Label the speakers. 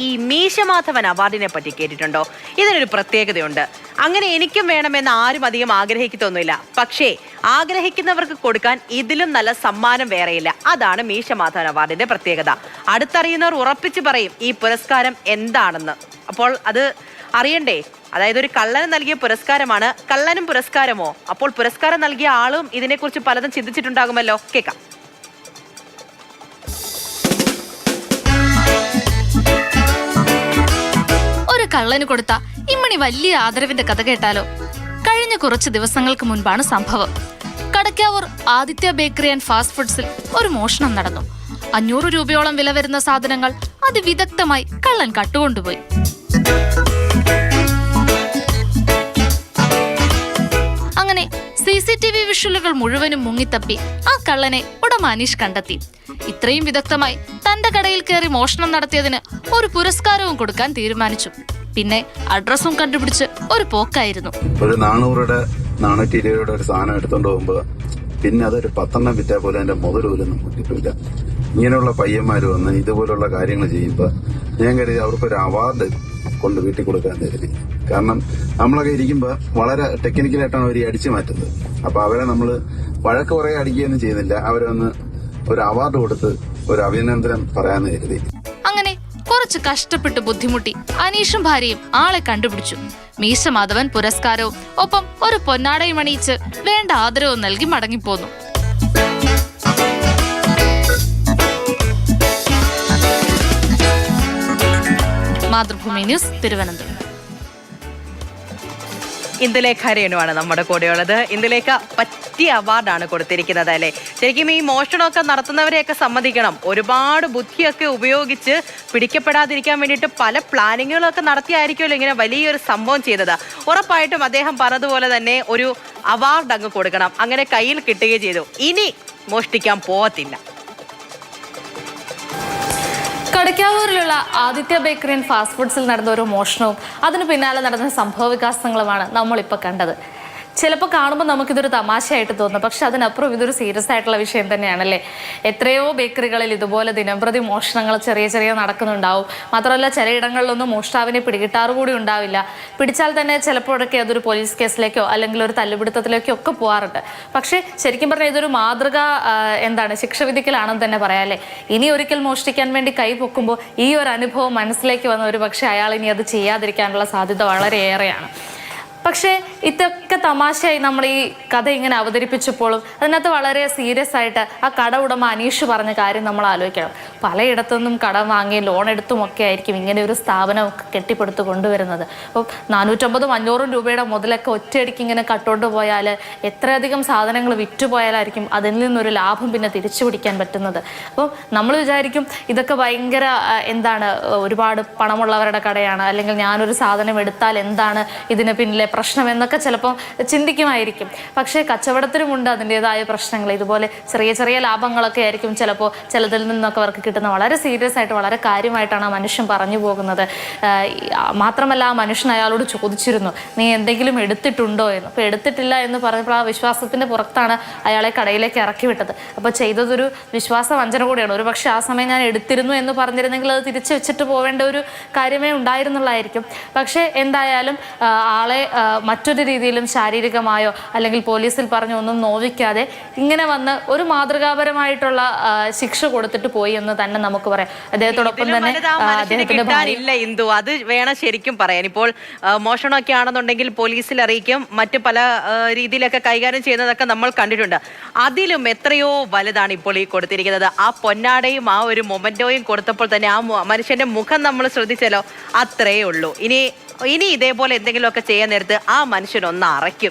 Speaker 1: ഈ മീശമാധവൻ അവാർഡിനെ പറ്റി കേട്ടിട്ടുണ്ടോ? ഇതിനൊരു പ്രത്യേകതയുണ്ട്. അങ്ങനെ എനിക്കും വേണമെന്ന് ആരും അധികം ആഗ്രഹിക്കത്തൊന്നുമില്ല. പക്ഷേ ആഗ്രഹിക്കുന്നവർക്ക് കൊടുക്കാൻ ഇതിലും നല്ല സമ്മാനം വേറെയില്ല. അതാണ് മീശമാധവൻ അവാർഡിന്റെ പ്രത്യേകത. അടുത്തറിയുന്നവർ ഉറപ്പിച്ചു പറയും ഈ പുരസ്കാരം എന്താണെന്ന്? അപ്പോൾ അത് അറിയണ്ടേ? അതായത് ഒരു കള്ളന് നൽകിയ പുരസ്കാരമാണ്. കള്ളനും പുരസ്കാരമോ? അപ്പോൾ പുരസ്കാരം നൽകിയ ആളും ഇതിനെക്കുറിച്ച് പലതും ചിന്തിച്ചിട്ടുണ്ടാകുമല്ലോ. കേൾക്കാം.
Speaker 2: ഒരു കള്ളന് കൊടുത്ത ഇമ്മണി വലിയ ആദരവിന്റെ കഥ കേട്ടാലോ? കഴിഞ്ഞ കുറച്ച് ദിവസങ്ങൾക്ക് മുൻപാണ് സംഭവം. Kadakkavoor Aditya bakery and fast ഫുഡ്സിൽ ഒരു മോഷണം നടന്നു. അഞ്ഞൂറ് രൂപയോളം വില വരുന്ന സാധനങ്ങൾ അതിവിദഗ്ധമായി കള്ളൻ കട്ടുകൊണ്ടുപോയി. സി ടി വി വിഷ്വലുകൾ മുഴുവനും മുങ്ങിത്തപ്പി ആ കള്ളനെ ഉടമ അനീഷ് കണ്ടെത്തി. ഇത്രയും വിദഗ്ധമായി തന്റെ കടയിൽ കയറി മോഷണം നടത്തിയതിന് ഒരു പുരസ്കാരവും കൊടുക്കാൻ തീരുമാനിച്ചു. പിന്നെ അഡ്രസ്സും കണ്ടുപിടിച്ച് ഒരു പോക്കായിരുന്നു.
Speaker 3: ഒരു നാണൂറുടെ നാനൂറ്റി ഒരു സാധനം എടുത്തോണ്ട് പിന്നെ അതൊരു പത്തെണ്ണം വിറ്റാൽ പോലും അതിന്റെ മുതലൂലൊന്നും കിട്ടില്ല ഇങ്ങനെയുള്ള പയ്യന്മാര് വന്ന് ഇതുപോലുള്ള കാര്യങ്ങൾ ചെയ്യുമ്പോ ഞാൻ കരുതി അവർക്കൊരു അവാർഡ് കൊണ്ട് വീട്ടിൽ കൊടുക്കാൻ കരുതി. കാരണം നമ്മളൊക്കെ ഇരിക്കുമ്പോ വളരെ ടെക്നിക്കലായിട്ടാണ് അവർ അടിച്ചു മാറ്റുന്നത്. അപ്പൊ അവരെ നമ്മൾ വഴക്ക് കുറെ അടിക്കുകയൊന്നും ചെയ്യുന്നില്ല. അവരെ ഒന്ന് ഒരു അവാർഡ് കൊടുത്ത് ഒരു അഭിനന്ദനം പറയാന്ന് കരുതി.
Speaker 2: അങ്ങനെ കുറച്ച് കഷ്ടപ്പെട്ട് ബുദ്ധിമുട്ടി അനീഷും ഭാര്യയും ആളെ കണ്ടുപിടിച്ചു. മീശ മാധവൻ പുരസ്കാരവും ഒപ്പം ഒരു പൊന്നാടയും അണിയിച്ച് വേണ്ട ആദരവും നൽകി മടങ്ങിപ്പോന്നു. മാതൃഭൂമി ന്യൂസ് തിരുവനന്തപുരം.
Speaker 1: ഇന്ദുലേഖ രേണുവാണ് നമ്മുടെ കൂടെയുള്ളത്. ഇന്ദുലേഖ പറ്റിയ അവാർഡാണ് കൊടുത്തിരിക്കുന്നത് അല്ലേ? ശരിക്കും ഈ മോഷണമൊക്കെ നടത്തുന്നവരെയൊക്കെ സമ്മതിക്കണം. ഒരുപാട് ബുദ്ധിയൊക്കെ ഉപയോഗിച്ച് പിടിക്കപ്പെടാതിരിക്കാൻ വേണ്ടിയിട്ട് പല പ്ലാനിങ്ങുകളൊക്കെ നടത്തിയായിരിക്കുമല്ലോ ഇങ്ങനെ വലിയൊരു സംഭവം ചെയ്തത്. ഉറപ്പായിട്ടും അദ്ദേഹം പറഞ്ഞതുപോലെ തന്നെ ഒരു അവാർഡ് അങ്ങ് കൊടുക്കണം. അങ്ങനെ കയ്യിൽ കിട്ടുകയും ചെയ്തു. ഇനി മോഷ്ടിക്കാൻ പോകത്തില്ല
Speaker 2: കടക്കാവൂരിലുള്ള ആദിത്യ ബേക്കറി ആൻഡ് ഫാസ്റ്റ് ഫുഡ്സിൽ നടന്ന ഒരു മോഷണവും അതിന് പിന്നാലെ നടന്ന സംഭവ വികാസങ്ങളുമാണ് നമ്മളിപ്പോൾ കണ്ടത്. ചിലപ്പോൾ കാണുമ്പോൾ നമുക്കിതൊരു തമാശയായിട്ട് തോന്നും. പക്ഷെ അതിനപ്പുറം ഇതൊരു സീരിയസ് ആയിട്ടുള്ള വിഷയം തന്നെയാണല്ലേ? എത്രയോ ബേക്കറികളിൽ ഇതുപോലെ ദിനംപ്രതി മോഷണങ്ങൾ ചെറിയ ചെറിയ നടക്കുന്നുണ്ടാവും. മാത്രമല്ല ചിലയിടങ്ങളിലൊന്നും മോഷ്ടാവിനെ പിടികിട്ടാറ് കൂടി ഉണ്ടാവില്ല. പിടിച്ചാൽ തന്നെ ചിലപ്പോഴൊക്കെ അതൊരു പോലീസ് കേസിലേക്കോ അല്ലെങ്കിൽ ഒരു തല്ലുപിടുത്തത്തിലേക്കോ ഒക്കെ പോകാറുണ്ട് പക്ഷേ ശരിക്കും പറഞ്ഞാൽ ഇതൊരു മാതൃക എന്താണ് ശിക്ഷ വിധിക്കലാണെന്ന് തന്നെ പറയാല്ലേ ഇനി ഒരിക്കൽ മോഷ്ടിക്കാൻ വേണ്ടി കൈ പൊക്കുമ്പോൾ ഈ ഒരു അനുഭവം മനസ്സിലേക്ക് വന്ന ഒരു പക്ഷേ അയാൾ ഇനി അത് ചെയ്യാതിരിക്കാനുള്ള സാധ്യത വളരെയേറെയാണ്. പക്ഷേ ഇതൊക്കെ തമാശയായി നമ്മൾ ഈ കഥ ഇങ്ങനെ അവതരിപ്പിച്ചപ്പോഴും അതിനകത്ത് വളരെ സീരിയസ് ആയിട്ട് ആ കട ഉടമ അനീഷ് പറഞ്ഞ കാര്യം നമ്മൾ ആലോചിക്കണം. പലയിടത്തുനിന്നും കടം വാങ്ങി ലോൺ എടുത്തും ഒക്കെ ആയിരിക്കും ഇങ്ങനെ ഒരു സ്ഥാപനം കെട്ടിപ്പടുത്ത് കൊണ്ടുവരുന്നത്. അപ്പോൾ നാനൂറ്റമ്പതും അഞ്ഞൂറും രൂപയുടെ മുതലൊക്കെ ഒറ്റയടിക്ക് ഇങ്ങനെ കട്ടുകൊണ്ട് പോയാൽ എത്രയധികം സാധനങ്ങൾ വിറ്റുപോയാലായിരിക്കും അതിൽ നിന്നൊരു ലാഭം പിന്നെ തിരിച്ചു പിടിക്കാൻ പറ്റുന്നത്. അപ്പോൾ നമ്മൾ വിചാരിക്കും ഇതൊക്കെ ഭയങ്കര എന്താണ് ഒരുപാട് പണമുള്ളവരുടെ കടയാണ്. അല്ലെങ്കിൽ ഞാനൊരു സാധനം എടുത്താൽ എന്താണ് ഇതിന് പിന്നിലെ പ്രശ്നം എന്നൊക്കെ ചിലപ്പോൾ ചിന്തിക്കുമായിരിക്കും. പക്ഷേ കച്ചവടത്തിനുമുണ്ട് അതിന്റെതായ പ്രശ്നങ്ങൾ. ഇതുപോലെ ചെറിയ ചെറിയ ലാഭങ്ങളൊക്കെ ആയിരിക്കും ചിലപ്പോൾ ചിലതിൽ നിന്നൊക്കെ അവർക്ക് കിട്ടുന്ന വളരെ സീരിയസ് ആയിട്ട് വളരെ കാര്യമായിട്ടാണ് ആ മനുഷ്യൻ പറഞ്ഞു പോകുന്നത്. മാത്രമല്ല ആ മനുഷ്യൻ അയാളോട് ചോദിച്ചിരുന്നു നീ എന്തെങ്കിലും എടുത്തിട്ടുണ്ടോ? എന്ന്. അപ്പോൾ എടുത്തിട്ടില്ല എന്ന് പറഞ്ഞപ്പോൾ ആ വിശ്വാസത്തിന്റെ പുറത്താണ് അയാളെ കടയിലേക്ക് ഇറക്കി വിട്ടത്. അപ്പോൾ ചെയ്തതൊരു വിശ്വാസ വഞ്ചന കൂടിയാണ്. ഒരു പക്ഷേ ആ സമയം ഞാൻ എടുത്തിരുന്നു എന്ന് പറഞ്ഞിരുന്നെങ്കിൽ അത് തിരിച്ചു വെച്ചിട്ട് പോവേണ്ട ഒരു കാര്യമേ ഉണ്ടായിരുന്നുള്ളായിരിക്കും. പക്ഷേ എന്തായാലും ആളെ മറ്റൊരു രീതിയിലും ശാരീരികമായോ അല്ലെങ്കിൽ പോലീസിൽ പറഞ്ഞോ ഒന്നും നോവിക്കാതെ ഇങ്ങനെ വന്ന് ഒരു മാതൃകാപരമായിട്ടുള്ള ശിക്ഷ കൊടുത്തിട്ട് പോയി എന്ന് തന്നെ നമുക്ക് പറയാം. അദ്ദേഹത്തോടൊപ്പം തന്നെ അദ്ദേഹത്തിന്റെ
Speaker 1: ഇന്ദു. അത് വേണം ശരിക്കും പറയാൻ. ഇപ്പോൾ മോഷണമൊക്കെ ആണെന്നുണ്ടെങ്കിൽ പോലീസിൽ അറിയിക്കും. മറ്റ് പല രീതിയിലൊക്കെ കൈകാര്യം ചെയ്യുന്നതൊക്കെ നമ്മൾ കണ്ടിട്ടുണ്ട്. അതിലും എത്രയോ വലുതാണ് ഇപ്പോൾ ഈ കൊടുത്തിരിക്കുന്നത്. ആ പൊന്നാടയും ആ ഒരു മൊമെന്റോയും കൊടുത്തപ്പോൾ തന്നെ ആ മനുഷ്യന്റെ മുഖം നമ്മൾ ശ്രദ്ധിച്ചല്ലോ അത്രയേ ഉള്ളൂ. ഇനി ഇനി ഇതേപോലെ എന്തെങ്കിലുമൊക്കെ ചെയ്യാൻ നേരത്ത് ആ മനുഷ്യൻ ഒന്ന് അറയ്ക്കും.